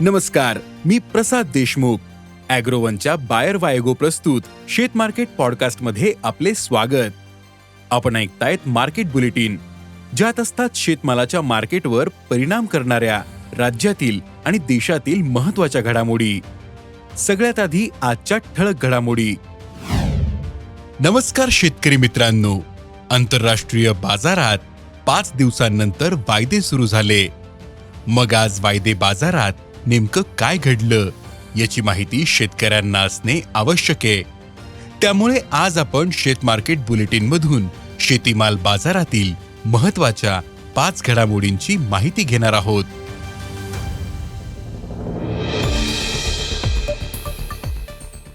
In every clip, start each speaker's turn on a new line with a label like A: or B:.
A: नमस्कार मी प्रसाद देशमुख. अॅग्रोवनच्या बायर वायगो प्रस्तुत शेत मार्केट पॉडकास्टमध्ये आपले स्वागत. आपण ऐकतायत मार्केट बुलेटिन ज्यात असतात शेतमालाच्या मार्केटवर परिणाम करणाऱ्या राज्यातील आणि देशातील महत्त्वाच्या घडामोडी. सगळ्यात आधी आजच्या ठळक घडामोडी. नमस्कार शेतकरी मित्रांनो. आंतरराष्ट्रीय बाजारात पाच दिवसांनंतर वायदे सुरू झाले. मग आज वायदे बाजारात नेमकं काय घडलं याची माहिती शेतकऱ्यांना असणे आवश्यक आहे. त्यामुळे आज आपण शेत मार्केट शेतीमाल बाजारातील महत्त्वाच्या पाच घडामोडींची माहिती घेणार आहोत.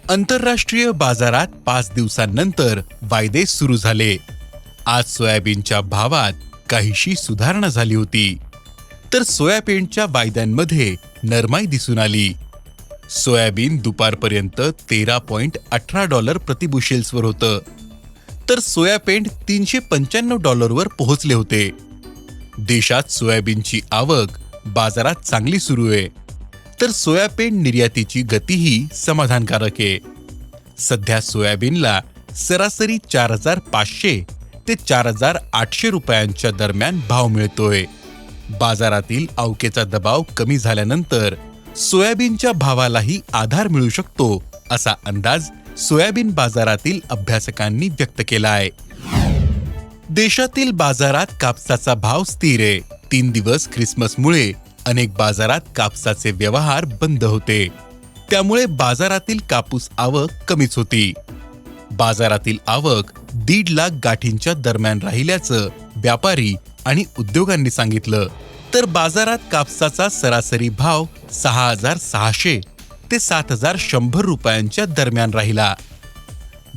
A: आंतरराष्ट्रीय बाजारात पाच दिवसांनंतर वायदे सुरू झाले. आज सोयाबीनच्या भावात काहीशी सुधारणा झाली होती. तर सोयाबीनच्या वायद्यांमध्ये नरमाई दिसून आली. सोयाबीन दुपारपर्यंत तेरा पॉइंट अठरा डॉलर प्रतिबुशेल्सवर होतं. तर सोयाबीन तीनशे पंच्याण्णव डॉलरवर पोहोचले होते. देशात सोयाबीनची आवक बाजारात चांगली सुरू आहे. तर सोयाबीन निर्यातीची गतीही समाधानकारक आहे. सध्या सोयाबीनला सरासरी चार हजार पाचशे ते चार हजार आठशे रुपयांच्या दरम्यान भाव मिळतोय. बाजारातील अवकेचा दबाव कमी झाल्यानंतर सोयाबीनच्या भावालाही आधार मिळू शकतो असा अंदाज सोयाबीन बाजारातील अभ्यासकांनी व्यक्त केला आहे देशातील बाजारात कापसाचा भाव स्थिर आहे. तीन दिवस ख्रिसमसमुळे अनेक बाजारात कापसाचे व्यवहार बंद होते. त्यामुळे बाजारातील कापूस आवक कमीच होती. बाजारातील आवक दीड लाख गाठींच्या दरम्यान राहिल्याचं व्यापारी आणि उद्योगांनी सांगितलं. तर बाजारात कापसाचा सरासरी भाव सहा हजार सहाशे ते सात हजार शंभर रुपयांच्या दरम्यान राहिला.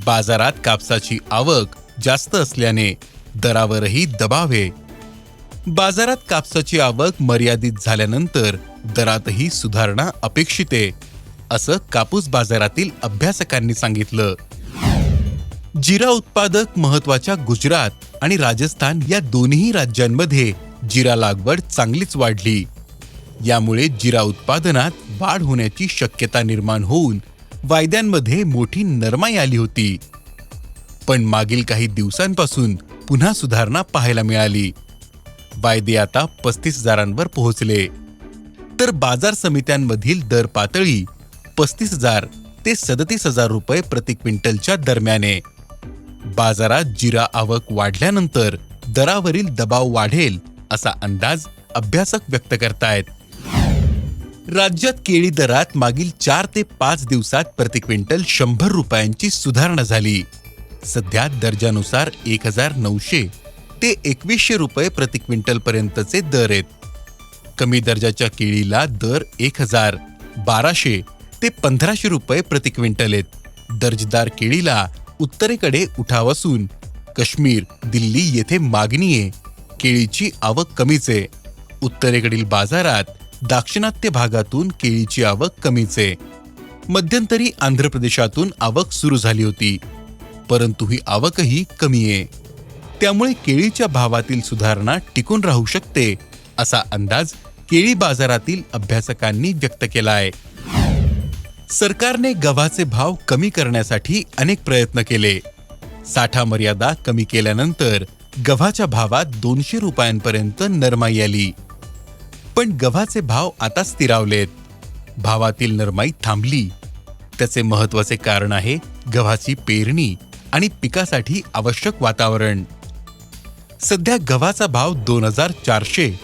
A: बाजारात कापसाची आवक जास्त असल्याने दरावरही दबाव आहे. बाजारात कापसाची आवक मर्यादित झाल्यानंतर दरातही सुधारणा अपेक्षित आहे असं कापूस बाजारातील अभ्यासकांनी सांगितलं. जिरा उत्पादक महत्त्वाच्या गुजरात आणि राजस्थान या दोन्ही राज्यांमध्ये जिरा लागवड चांगलीच वाढली. यामुळे जिरा उत्पादनात वाढ होण्याची शक्यता निर्माण होऊन वायद्यांमध्ये मोठी नरमाई आली होती. पण मागील काही दिवसांपासून पुन्हा सुधारणा पाहायला मिळाली. वायदे आता पस्तीस हजारांवर पोहोचले. तर बाजार समित्यांमधील दर पातळी पस्तीस हजार ते सदतीस हजार रुपये प्रति क्विंटलच्या दरम्याने. बाजारात जिरा आवक वाढल्यानंतर दरावरील दबाव वाढेल असा अंदाज अभ्यासक व्यक्त करतायत. राज्यात केळी दरात मागील चार ते पाच दिवसात प्रति क्विंटल शंभर रुपयांची सुधारणा झाली. सध्या दर्जानुसार एक हजार नऊशे ते एकवीसशे रुपये प्रति क्विंटल पर्यंतचे दर आहेत. कमी दर्जाच्या केळीला दर एक हजार बाराशे ते पंधराशे रुपये प्रति क्विंटल आहेत. दर्जदार केळीला उत्तरेकडे उठाव असून काश्मीर दिल्ली येथे मागणी आहे. केळीची आवक कमीच. आहे उत्तरेकडील बाजारात दाक्षिणात्य भागातून केळीची आवक कमीच. आहे मध्यंतरी आंध्र प्रदेशातून आवक सुरू झाली होती. परंतु ही आवकही कमी आहे त्यामुळे केळीच्या भावातील सुधारणा टिकून राहू शकते असा अंदाज केळी बाजारातील अभ्यासकांनी व्यक्त केला आहे सरकारने गव्हाचे भाव कमी करण्यासाठी अनेक प्रयत्न केले. साठा मर्यादा कमी केल्यानंतर गव्हाच्या भावात दोनशे रुपयांपर्यंत नरमाई आली. पण गव्हाचे भाव आता स्थिरावलेत. भावातील नरमाई थांबली. त्याचे महत्त्वाचे कारण आहे गव्हाची पेरणी आणि पिकासाठी आवश्यक वातावरण. सध्या गव्हाचा भाव दोन हजार चारशे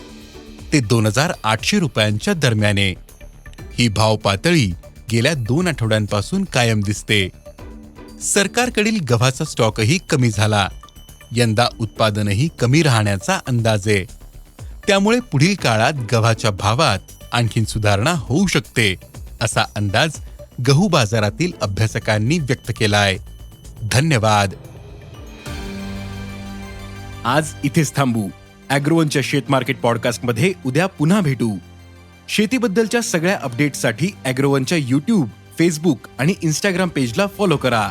A: ते दोन हजार आठशे रुपयांच्या दरम्याने. ही भाव पातळी गेल्या दोन आठवड्यांपासून कायम दिसते. सरकारकडील गव्हाचा स्टॉकही कमी झाला. यंदा उत्पादनही कमी राहण्याचा अंदाज. आहे त्यामुळे पुढील काळात गव्हाच्या भावात आणखीन सुधारणा होऊ शकते असा अंदाज गहू बाजारातील अभ्यासकांनी व्यक्त केला आहे धन्यवाद. आज इथेच थांबू. अॅग्रोवनच्या शेत मार्केट पॉडकास्टमध्ये उद्या पुन्हा भेटू. शेतीबद्दलच्या सगळ्या अपडेट्ससाठी अॅग्रोवनच्या युट्यूब फेसबुक आणि इंस्टाग्राम पेजला फॉलो करा.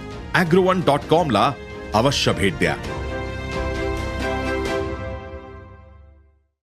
B: ॲग्रोवन डॉट कॉम ला अवश्य भेट द्या.